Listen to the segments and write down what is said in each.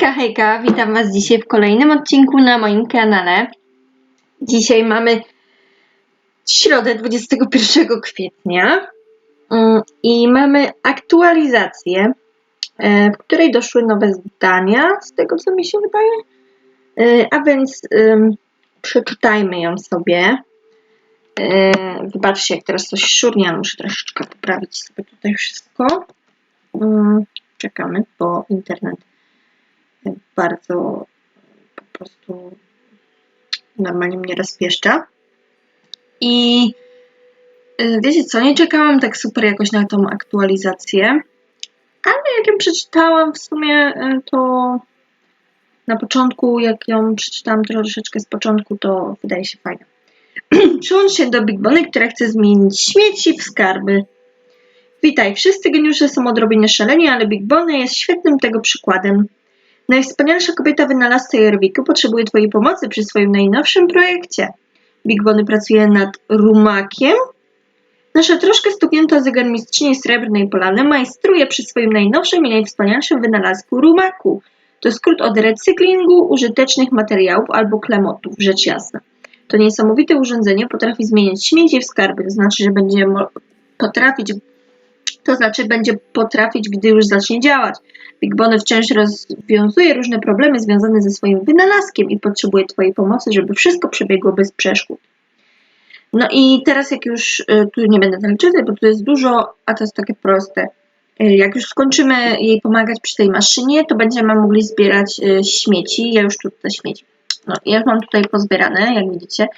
Hejka, hejka, witam Was dzisiaj w kolejnym odcinku na moim kanale. Dzisiaj mamy środę 21 kwietnia mm, i mamy aktualizację, e, w której doszły nowe zdania, z tego co mi się wydaje. E, A więc przeczytajmy ją sobie. E, Wybaczcie, jak teraz coś szurnie, ale muszę troszeczkę poprawić sobie tutaj wszystko. Mm, Czekamy, bo internet bardzo po prostu normalnie mnie rozpieszcza. I y, wiecie co, nie czekałam tak super jakoś na tą aktualizację, ale jak ją przeczytałam w sumie, y, to na początku, jak ją przeczytałam troszeczkę z początku, to wydaje się fajna. Przyłącz się do Big Bony, która chce zmienić śmieci w skarby. Witaj, wszyscy geniusze są odrobinę szaleni, ale Big Bonnie jest świetnym tego przykładem. Najwspanialsza kobieta wynalazca Jorwiku potrzebuje Twojej pomocy przy swoim najnowszym projekcie. Big Bonnie pracuje nad rumakiem. Nasza troszkę stuknięta zegarmistrzyni Srebrnej Polany majstruje przy swoim najnowszym i najwspanialszym wynalazku rumaku. To skrót od recyklingu użytecznych materiałów albo klamotów, rzecz jasna. To niesamowite urządzenie potrafi zmieniać śmieci w skarby, to znaczy, że będzie potrafić to znaczy będzie potrafić, gdy już zacznie działać. Big Bonnie wciąż rozwiązuje różne problemy związane ze swoim wynalazkiem i potrzebuje Twojej pomocy, żeby wszystko przebiegło bez przeszkód. No i teraz jak już, y, tu nie będę tego czytać, bo tu jest dużo, a to jest takie proste. Y, Jak już skończymy jej pomagać przy tej maszynie, to będziemy mogli zbierać y, śmieci. Ja już tu te śmieci. No, ja już mam tutaj pozbierane, jak widzicie,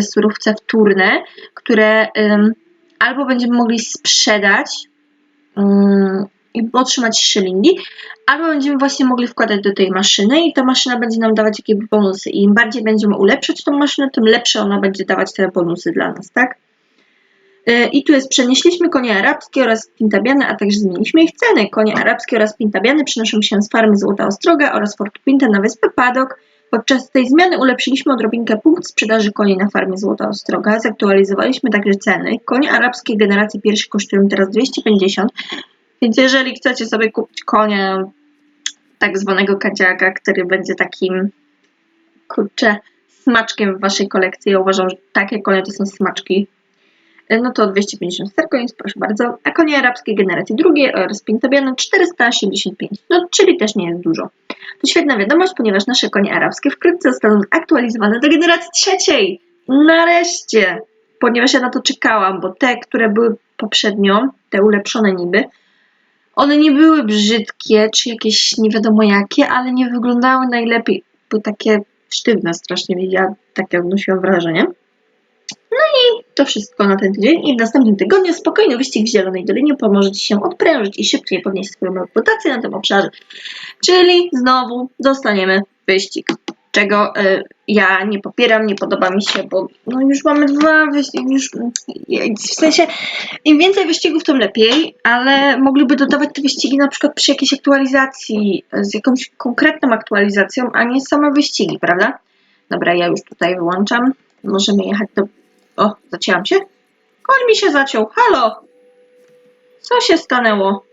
surówce wtórne, które ym, albo będziemy mogli sprzedać, i otrzymać szylingi, albo będziemy właśnie mogli wkładać do tej maszyny i ta maszyna będzie nam dawać jakieś bonusy. I im bardziej będziemy ulepszać tą maszynę, tym lepsze ona będzie dawać te bonusy dla nas, tak? Yy, I tu jest, przenieśliśmy konie arabskie oraz pintabiany, a także zmieniliśmy ich ceny. Konie arabskie oraz pintabiany przenoszą się z farmy Złota Ostroga oraz Fortu Pinta na wyspę Padok. Podczas tej zmiany ulepszyliśmy odrobinkę punkt sprzedaży koni na farmie Złota Ostroga. Zaktualizowaliśmy także ceny. Konie arabskie generacji pierwszej kosztują teraz 250, więc jeżeli chcecie sobie kupić konia tak zwanego kadziaka, który będzie takim kurczę smaczkiem w waszej kolekcji, ja uważam, że takie konie to są smaczki, no to 250 starcoins, proszę bardzo, a konie arabskie generacji drugiej oraz pintabiany 485, no czyli też nie jest dużo. To świetna wiadomość, ponieważ nasze konie arabskie wkrótce zostaną aktualizowane do generacji trzeciej. Nareszcie! Ponieważ ja na to czekałam, bo te, które były poprzednio, te ulepszone niby, one nie były brzydkie, czy jakieś nie wiadomo jakie, ale nie wyglądały najlepiej. Były takie sztywne strasznie, ja takie odnosiłam wrażenie. No i to wszystko na ten tydzień i w następnym tygodniu spokojny wyścig w Zielonej Dolinie pomoże Ci się odprężyć i szybciej podnieść swoją reputację na tym obszarze. Czyli znowu dostaniemy wyścig, czego y, ja nie popieram, nie podoba mi się, bo no już mamy dwa wyścigi, już w sensie im więcej wyścigów, tym lepiej, ale mogliby dodawać te wyścigi na przykład przy jakiejś aktualizacji, z jakąś konkretną aktualizacją, a nie same wyścigi, prawda? Dobra, ja już tutaj wyłączam. Możemy jechać do... O, zacięłam się? Koń mi się zaciął. Halo! Co się stanęło?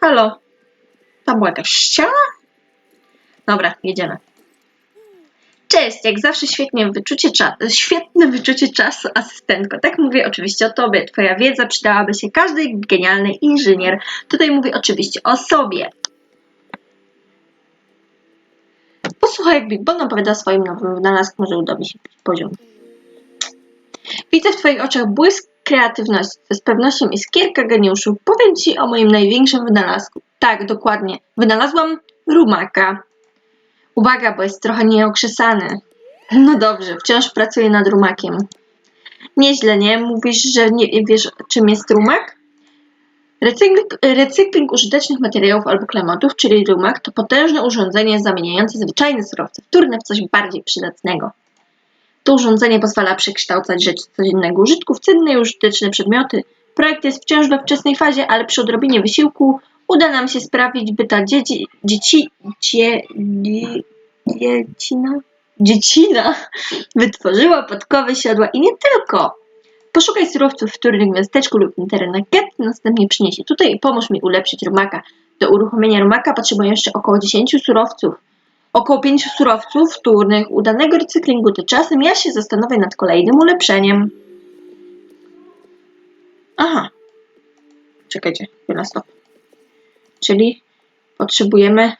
Halo? Tam była jakaś ściana? Dobra, jedziemy. Cześć, jak zawsze świetnie wyczucie świetne wyczucie czasu, asystentko. Tak mówię oczywiście o tobie. Twoja wiedza przydałaby się każdej genialnej inżynier. Tutaj mówię oczywiście o sobie. Posłuchaj, jak Big opowiada o swoim nowym wynalazku, może uda mi się poziom. Widzę w twoich oczach błysk kreatywności. To z pewnością iskierka geniuszu. Powiem ci o moim największym wynalazku. Tak, dokładnie. Wynalazłam rumaka. Uwaga, bo jest trochę nieokrzesany. No dobrze, wciąż pracuję nad rumakiem. Nieźle, nie? Mówisz, że nie wiesz, czym jest rumak? Recykling, recykling użytecznych materiałów albo klamotów, czyli rumak, to potężne urządzenie zamieniające zwyczajne surowce wtórne w coś bardziej przydatnego. To urządzenie pozwala przekształcać rzeczy codziennego użytku w cenne i użyteczne przedmioty. Projekt jest wciąż we wczesnej fazie, ale przy odrobinie wysiłku uda nam się sprawić, by ta dzieci, dzieci, dzie, dzie, dziecina, dziecina wytworzyła podkowy, siodła i nie tylko. Poszukaj surowców wtórnych w miasteczku lub na terenach get, następnie przynieś je tutaj i pomóż mi ulepszyć rumaka. Do uruchomienia rumaka potrzebuję jeszcze około 10 surowców. Około 5 surowców wtórnych udanego recyklingu. Tymczasem ja się zastanowię nad kolejnym ulepszeniem. Aha. Czekajcie, chwila, stop. Czyli potrzebujemy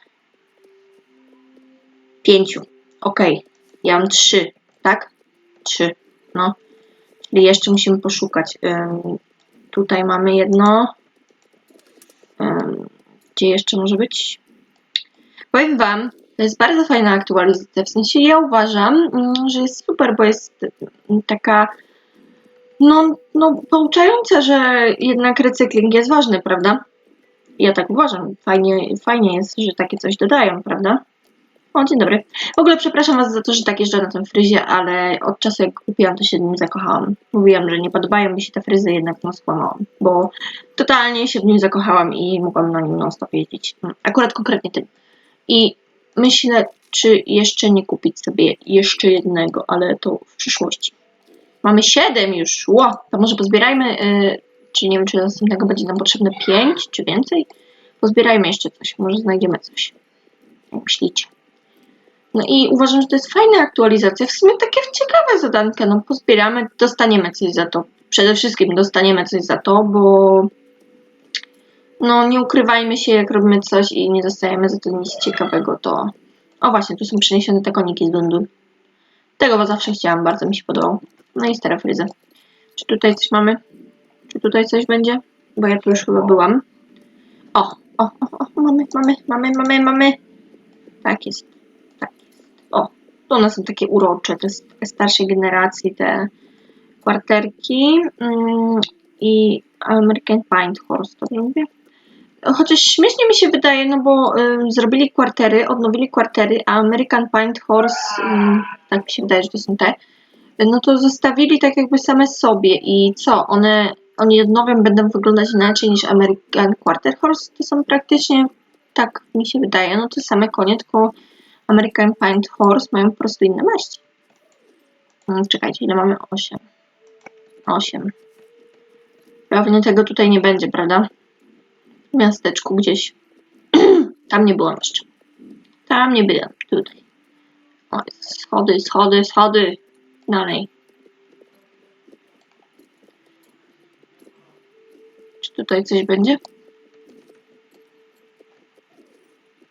pięciu. Ok, ja mam trzy, tak? Trzy, no. Czyli jeszcze musimy poszukać. Tutaj mamy jedno. Gdzie jeszcze może być? Powiem Wam, to jest bardzo fajna aktualizacja. W sensie ja uważam, mm, że jest super, bo jest mm, taka no, no pouczająca, że jednak recykling jest ważny, prawda? Ja tak uważam. Fajnie, fajnie jest, że takie coś dodają, prawda? O, dzień dobry. W ogóle przepraszam Was za to, że tak jeżdżę na tym fryzie, ale od czasu jak kupiłam, to się nim zakochałam. Mówiłam, że nie podobają mi się te fryzy, jednak no skłamałam, bo totalnie się w nim zakochałam i mogłam na nim non-stop jeździć. Akurat konkretnie tym. I myślę, czy jeszcze nie kupić sobie jeszcze jednego, ale to w przyszłości. Mamy 7 już. Ło, to może pozbierajmy, yy, czy nie wiem, czy następnego będzie nam potrzebne 5 czy więcej. Pozbierajmy jeszcze coś, może znajdziemy coś. Jak myślicie? No i uważam, że to jest fajna aktualizacja. W sumie takie ciekawe zadanka. No pozbieramy, dostaniemy coś za to. Przede wszystkim dostaniemy coś za to, bo no nie ukrywajmy się, jak robimy coś i nie dostajemy za to nic ciekawego, to... O właśnie, tu są przeniesione te koniki z Dundu. Tego bo zawsze chciałam, bardzo mi się podobał. No i stare fryzy. Czy tutaj coś mamy? Czy tutaj coś będzie? Bo ja tu już chyba byłam. O, o, o, o mamy, mamy, mamy, mamy, mamy. Tak jest, tak jest. O, to one są takie urocze, to jest takie starszej generacji, te kwarterki mm, i American Pint Horse, dobrze mówię? Chociaż śmiesznie mi się wydaje, no bo zrobili kwartery, odnowili kwartery, a American Pint Horse, y, tak mi się wydaje, że to są te, no to zostawili tak jakby same sobie i co, one, oni odnowią będą wyglądać inaczej niż American Quarter Horse, to są praktycznie, tak mi się wydaje, no to same konie, tylko American Pint Horse mają po prostu inne maści. Hmm, czekajcie, ile mamy? 8. 8. Pewnie tego tutaj nie będzie, prawda? W miasteczku gdzieś. Tam nie byłam jeszcze. Tam nie byłam. Tutaj. O, schody, schody, schody. Dalej. Czy tutaj coś będzie?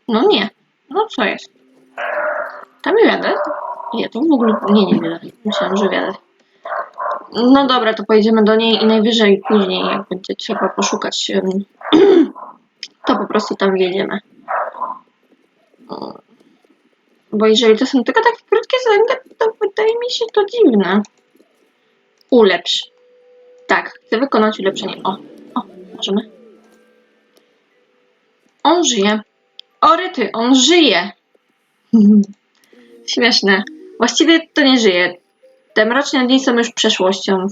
No nie. No co jest? Tam nie wiadę. Nie, to w ogóle nie, nie wiadę. Myślałam, że wiadę. No dobra, to pojedziemy do niej i najwyżej później, jak będzie trzeba poszukać, to po prostu tam wjedziemy. Bo jeżeli to są tylko takie krótkie zadania, to wydaje mi się to dziwne. Ulepsz. Tak, chcę wykonać ulepszenie. O, o, możemy. On żyje. O ryty, on żyje. Śmieszne. Właściwie to nie żyje. Te mroczne dni są już przeszłością.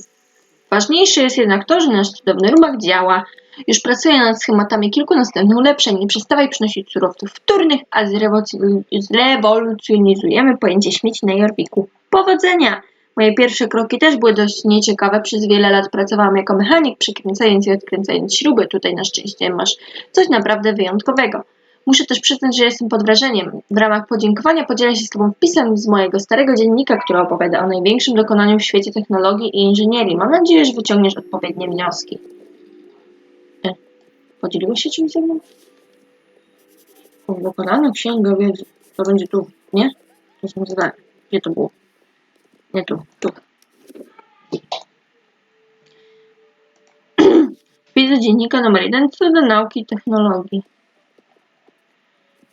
Ważniejsze jest jednak to, że nasz cudowny rumak działa. Już pracuję nad schematami kilku następnych ulepszeń. Nie przestawaj przynosić surowców wtórnych, a zrewolucjonizujemy pojęcie śmieci na Jorwiku. Powodzenia! Moje pierwsze kroki też były dość nieciekawe. Przez wiele lat pracowałam jako mechanik, przykręcając i odkręcając śruby. Tutaj na szczęście masz coś naprawdę wyjątkowego. Muszę też przyznać, że jestem pod wrażeniem. W ramach podziękowania podzielę się z Tobą wpisem z mojego starego dziennika, który opowiada o największym dokonaniu w świecie technologii i inżynierii. Mam nadzieję, że wyciągniesz odpowiednie wnioski. Podzieliłeś się czymś ze mną? Dokonana księga wiedzy. To będzie tu, nie? To są zadania. Gdzie to było? Nie tu, tu. Wpis dziennika numer 1 co do nauki i technologii.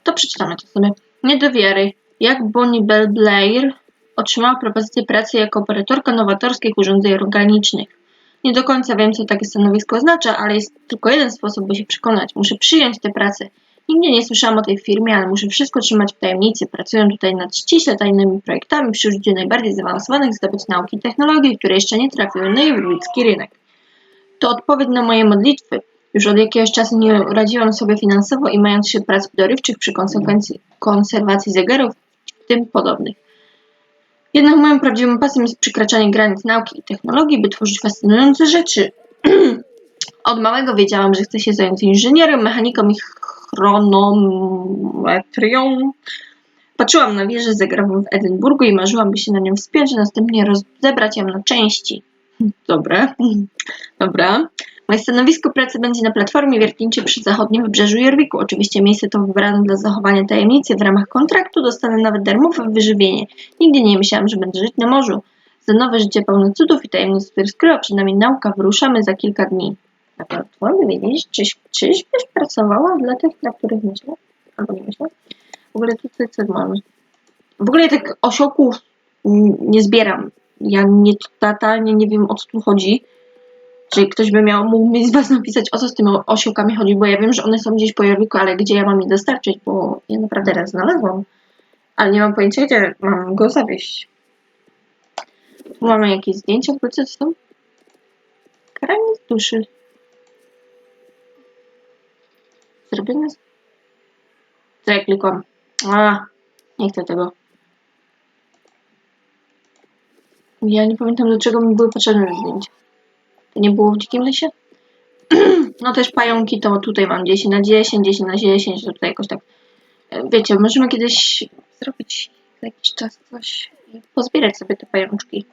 To przeczytamy to sobie. Nie do wiary. Jak Bonnie Bell Blair otrzymała propozycję pracy jako operatorka nowatorskich urządzeń organicznych. Nie do końca wiem, co takie stanowisko oznacza, ale jest tylko jeden sposób, by się przekonać. Muszę przyjąć tę pracę. Nigdy nie słyszałam o tej firmie, ale muszę wszystko trzymać w tajemnicy. Pracuję tutaj nad ściśle tajnymi projektami przy użyciu najbardziej zaawansowanych zdobyć nauki i technologii, które jeszcze nie trafiły na jurwicki rynek. To odpowiedź na moje modlitwy. Już od jakiegoś czasu nie radziłam sobie finansowo i mając się prac dorywczych przy konserwacji zegarów, w tym podobnych. Jednak moją prawdziwą pasją jest przekraczanie granic nauki i technologii, by tworzyć fascynujące rzeczy. Od małego wiedziałam, że chcę się zająć inżynierem, mechaniką i chronometrią. Patrzyłam na wieżę zegarową w Edynburgu i marzyłam, by się na nią wspiąć, a następnie rozebrać ją na części. Dobre, dobra. Moje stanowisko pracy będzie na platformie wiertniczej przy zachodnim wybrzeżu Jorwiku. Oczywiście miejsce to wybrane dla zachowania tajemnicy. W ramach kontraktu dostanę nawet darmowe wyżywienie. Nigdy nie myślałam, że będę żyć na morzu. Za nowe życie pełne cudów i tajemnic, które skryła przed nami nauka, wyruszamy za kilka dni. Na platformie wiedzieć, czyś, czyżbyś pracowała dla tych, dla których myślę? Albo nie myślę? W ogóle tutaj co mamy? W ogóle ja tak osiołków nie zbieram. Ja nie, totalnie nie wiem o co tu chodzi. Czy ktoś by miał, mógł mi z Was napisać o co z tymi osiołkami chodzi, bo ja wiem, że one są gdzieś po Jorwiku, ale gdzie ja mam je dostarczyć, bo ja naprawdę raz znalazłam. Ale nie mam pojęcia, gdzie mam go zawieźć. Tu mamy jakieś zdjęcia, są? Karanie z duszy. Zrobione z... Co ja? A, nie chcę tego. Ja nie pamiętam, do czego mi były potrzebne zdjęcia. Nie było w dzikim lesie? no też pająki to tutaj mam 10 na 10, 10 na 10, to tutaj jakoś tak. e, Wiecie, możemy kiedyś zrobić jakiś czas coś i pozbierać sobie te pajączki.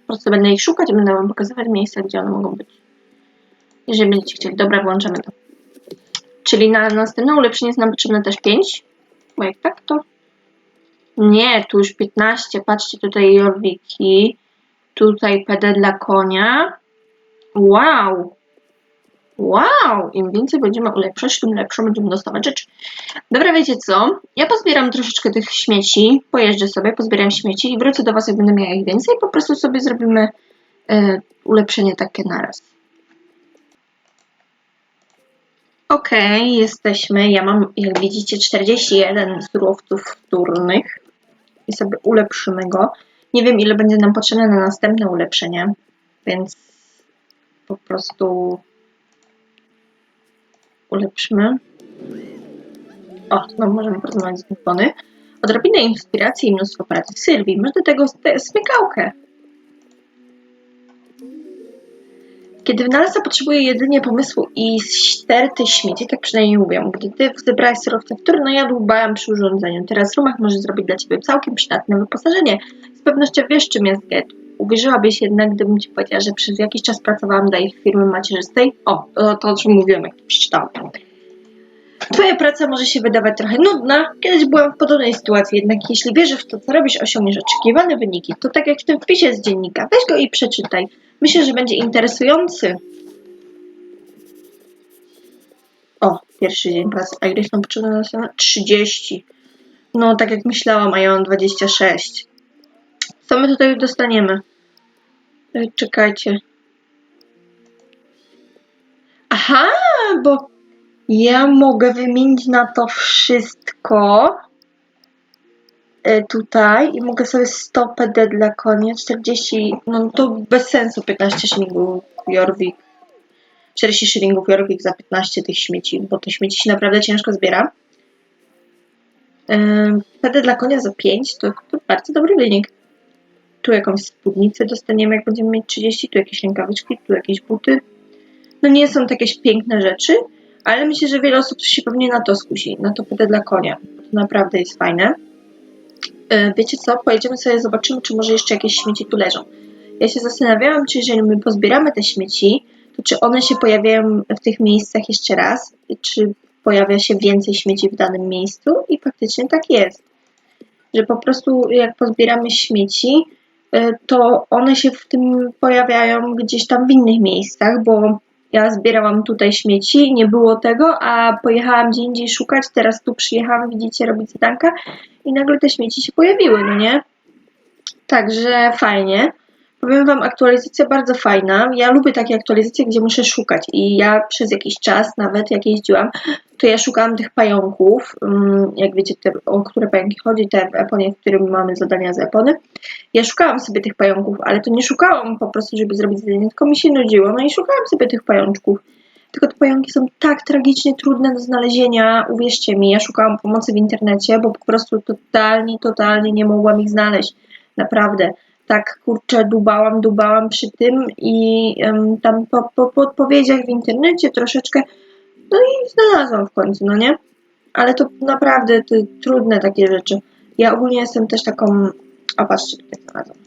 Po prostu będę ich szukać będę wam pokazywać miejsca, gdzie one mogą być. Jeżeli będziecie chcieli. Dobra, włączamy to. Czyli na następne ulepszenie jest nam potrzebne też 5. Bo jak tak, to... Nie, tu już 15. Patrzcie, tutaj Jorwiki. Tutaj PD dla konia. Wow! Wow! Im więcej będziemy ulepszać, tym lepsze będziemy dostawać rzeczy. Dobra, wiecie co? Ja pozbieram troszeczkę tych śmieci, pojeżdżę sobie, pozbieram śmieci i wrócę do Was, jak będę miała ich więcej. Po prostu sobie zrobimy e, ulepszenie takie naraz. Okej, jesteśmy. Ja mam, jak widzicie, 41 surowców wtórnych i sobie ulepszymy go. Nie wiem, ile będzie nam potrzebne na następne ulepszenie, więc po prostu ulepszymy. O, no możemy porozmawiać z Nippony. Odrobinę inspiracji i mnóstwo pracy Sylwii. Masz do tego smykałkę. Kiedy wynalazca potrzebuje jedynie pomysłu i sterty śmieci, tak przynajmniej mówią, gdy ty zebrałeś surowce wtórne, ja dłubałam przy urządzeniu. Teraz Rumach może zrobić dla ciebie całkiem przydatne wyposażenie. Z pewnością wiesz, czym jest Get. Uwierzyłabyś jednak, gdybym ci powiedziała, że przez jakiś czas pracowałam dla ich firmy macierzystej? O, to, o czym mówiłam, jak to przeczytałam. Twoja praca może się wydawać trochę nudna. Kiedyś byłam w podobnej sytuacji, jednak jeśli wierzysz w to, co robisz, osiągniesz oczekiwane wyniki. To tak jak w tym wpisie z dziennika. Weź go i przeczytaj. Myślę, że będzie interesujący. O, pierwszy dzień pracy. A ileś nam potrzebne na następne? 30. No, tak jak myślałam, a ja mam 26. Co my tutaj dostaniemy? Ej, Czekajcie. Aha, bo ja mogę wymienić na to wszystko e, tutaj i mogę sobie 100 PD dla konia, 40, no to bez sensu 15 szylingów Jorvik. 40 szylingów Jorvik za 15 tych śmieci, bo te śmieci się naprawdę ciężko zbiera. Ym, PD dla konia za 5 to, to bardzo dobry wynik. Tu jakąś spódnicę dostaniemy, jak będziemy mieć 30, tu jakieś rękawiczki, tu jakieś buty. No nie są to jakieś piękne rzeczy, ale myślę, że wiele osób się pewnie na to skusi, na to PD dla konia. To naprawdę jest fajne. Yy, Wiecie co? Pojedziemy sobie, zobaczymy, czy może jeszcze jakieś śmieci tu leżą. Ja się zastanawiałam, czy jeżeli my pozbieramy te śmieci, to czy one się pojawiają w tych miejscach jeszcze raz, czy pojawia się więcej śmieci w danym miejscu i faktycznie tak jest. Że po prostu jak pozbieramy śmieci, to one się w tym pojawiają gdzieś tam w innych miejscach, bo ja zbierałam tutaj śmieci, nie było tego, a pojechałam gdzie indziej szukać, teraz tu przyjechałam, widzicie, robić zadanka i nagle te śmieci się pojawiły, no nie? Także fajnie. Powiem Wam, aktualizacja bardzo fajna. Ja lubię takie aktualizacje, gdzie muszę szukać i ja przez jakiś czas nawet, jak jeździłam, to ja szukałam tych pająków, mm, jak wiecie, te, o które pająki chodzi, te Eponie, w którym mamy zadania z Epony. Ja szukałam sobie tych pająków, ale to nie szukałam po prostu, żeby zrobić zadanie, tylko mi się nudziło, no i szukałam sobie tych pajączków. Tylko te pająki są tak tragicznie trudne do znalezienia, uwierzcie mi, ja szukałam pomocy w internecie, bo po prostu totalnie, totalnie nie mogłam ich znaleźć. Naprawdę. Tak, kurczę, dubałam, dubałam przy tym i em, tam po, po podpowiedziach w internecie troszeczkę No i znalazłam w końcu, no nie? Ale to naprawdę to trudne takie rzeczy. Ja ogólnie jestem też taką... O, patrzcie, tutaj znalazłam.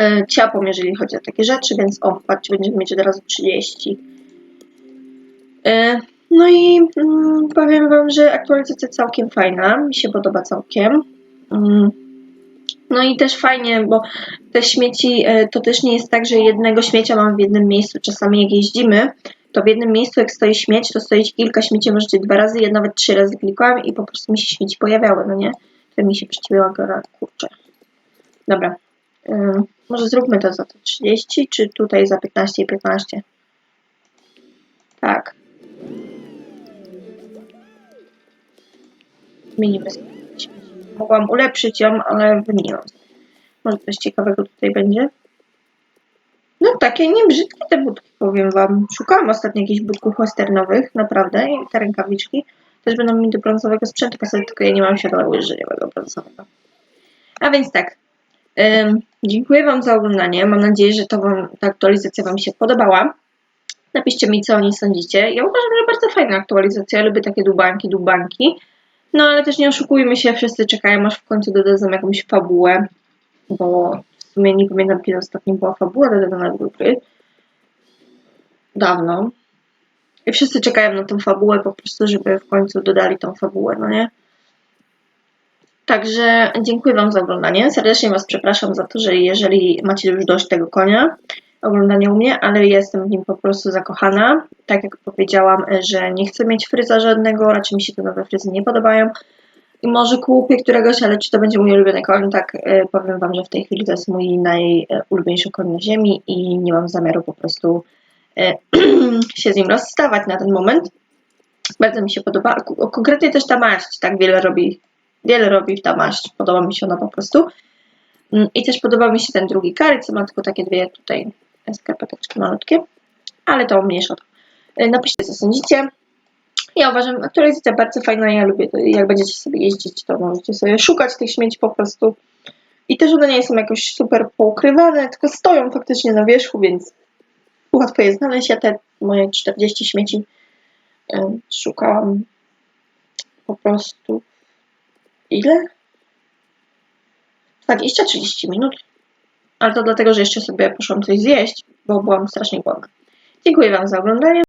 E, ciapą, jeżeli chodzi o takie rzeczy, więc o, patrzcie, będziemy mieć od razu 30. E, no i mm, powiem Wam, że aktualizacja całkiem fajna, mi się podoba całkiem. Mm. No i też fajnie, bo te śmieci e, to też nie jest tak, że jednego śmiecia mam w jednym miejscu. Czasami jak jeździmy, to w jednym miejscu jak stoi śmieć, to stoi kilka śmieci, możecie dwa razy, ja nawet trzy razy klikałam i po prostu mi się śmieci pojawiały, no nie? To mi się gora, kurczę. Dobra. Ym, może zróbmy to za te 30, czy tutaj za 15 i 15? Tak. Zmienimy sobie. Mogłam ulepszyć ją, ale wymieniłam. Może coś ciekawego tutaj będzie. No takie nie brzydkie te budki, powiem wam. Szukałam ostatnio jakichś budków westernowych, naprawdę, i te rękawiczki też będą mi do brązowego sprzętu pasować, tylko ja nie mam siodła łyżeniowego brązowego. A więc tak, dziękuję wam za oglądanie. Mam nadzieję, że to wam, ta aktualizacja wam się podobała. Napiszcie mi, co o niej sądzicie. Ja uważam, że bardzo fajna aktualizacja. Ja lubię takie dubanki, dubanki. No ale też nie oszukujmy się, wszyscy czekają, aż w końcu dodadzą jakąś fabułę, bo w sumie nie pamiętam, kiedy ostatnio była fabuła dodana do gry. Dawno. I wszyscy czekają na tą fabułę po prostu, żeby w końcu dodali tą fabułę, no nie? Także dziękuję Wam za oglądanie. Serdecznie Was przepraszam za to, że jeżeli macie już dość tego konia, oglądania u mnie, ale jestem w nim po prostu zakochana. Tak jak powiedziałam, że nie chcę mieć fryza żadnego, raczej mi się te nowe fryzy nie podobają. I może kupię któregoś, ale czy to będzie mój ulubiony koń, tak e, powiem Wam, że w tej chwili to jest mój najulubieńszy koń na ziemi i nie mam zamiaru po prostu e, się z nim rozstawać na ten moment. Bardzo mi się podoba. Konkretnie też ta maść, tak wiele robi, wiele robi ta maść. Podoba mi się ona po prostu. Mm, I też podoba mi się ten drugi kary, co ma tylko takie dwie tutaj skarpeteczki malutkie, ale to mniejsza. E, Napiszcie, co sądzicie. Ja uważam, aktualizacja bardzo fajna, ja lubię to. Jak będziecie sobie jeździć, to możecie sobie szukać tych śmieci po prostu. I też one nie są jakoś super poukrywane, tylko stoją faktycznie na wierzchu, więc łatwo je znaleźć. Ja te moje 40 śmieci e, szukałam po prostu ile? 20-30 minut. Ale to dlatego, że jeszcze sobie poszłam coś zjeść, bo byłam strasznie głodna. Dziękuję Wam za oglądanie.